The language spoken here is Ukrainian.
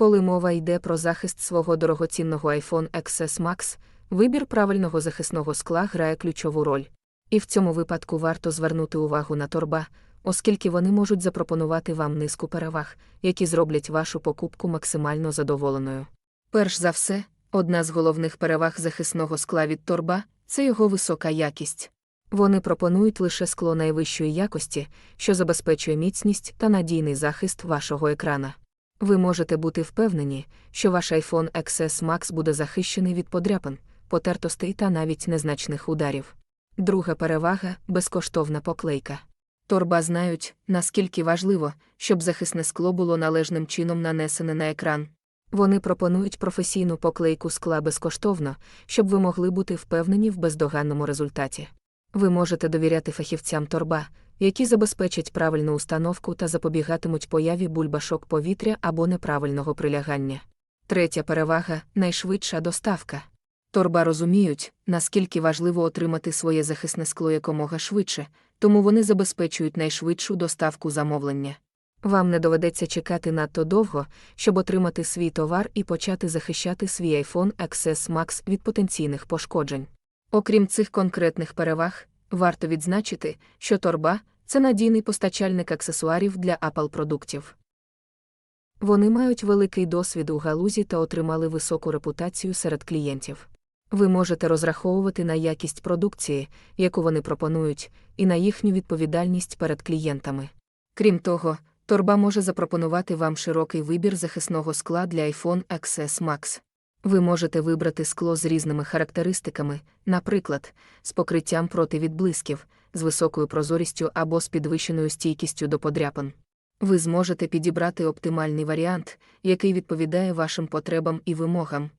Коли мова йде про захист свого дорогоцінного iPhone XS Max, вибір правильного захисного скла грає ключову роль. І в цьому випадку варто звернути увагу на торба, оскільки вони можуть запропонувати вам низку переваг, які зроблять вашу покупку максимально задоволеною. Перш за все, одна з головних переваг захисного скла від торба це його висока якість. Вони пропонують лише скло найвищої якості, що забезпечує міцність та надійний захист вашого екрана. Ви можете бути впевнені, що ваш iPhone XS Max буде захищений від подряпин, потертостей та навіть незначних ударів. Друга перевага безкоштовна поклейка. Торба знають, наскільки важливо, щоб захисне скло було належним чином нанесене на екран. Вони пропонують професійну поклейку скла безкоштовно, щоб ви могли бути впевнені в бездоганному результаті. Ви можете довіряти фахівцям торба, які забезпечать правильну установку та запобігатимуть появі бульбашок повітря або неправильного прилягання. Третя перевага найшвидша доставка. Торба розуміють, наскільки важливо отримати своє захисне скло якомога швидше, тому вони забезпечують найшвидшу доставку замовлення. Вам не доведеться чекати надто довго, щоб отримати свій товар і почати захищати свій iPhone XS Max від потенційних пошкоджень. Окрім цих конкретних переваг, варто відзначити, що торба це надійний постачальник аксесуарів для Apple продуктів. Вони мають великий досвід у галузі та отримали високу репутацію серед клієнтів. Ви можете розраховувати на якість продукції, яку вони пропонують, і на їхню відповідальність перед клієнтами. Крім того, торба може запропонувати вам широкий вибір захисного скла для iPhone XS Max. Ви можете вибрати скло з різними характеристиками, наприклад, з покриттям проти відблисків, з високою прозорістю або з підвищеною стійкістю до подряпин. Ви зможете підібрати оптимальний варіант, який відповідає вашим потребам і вимогам,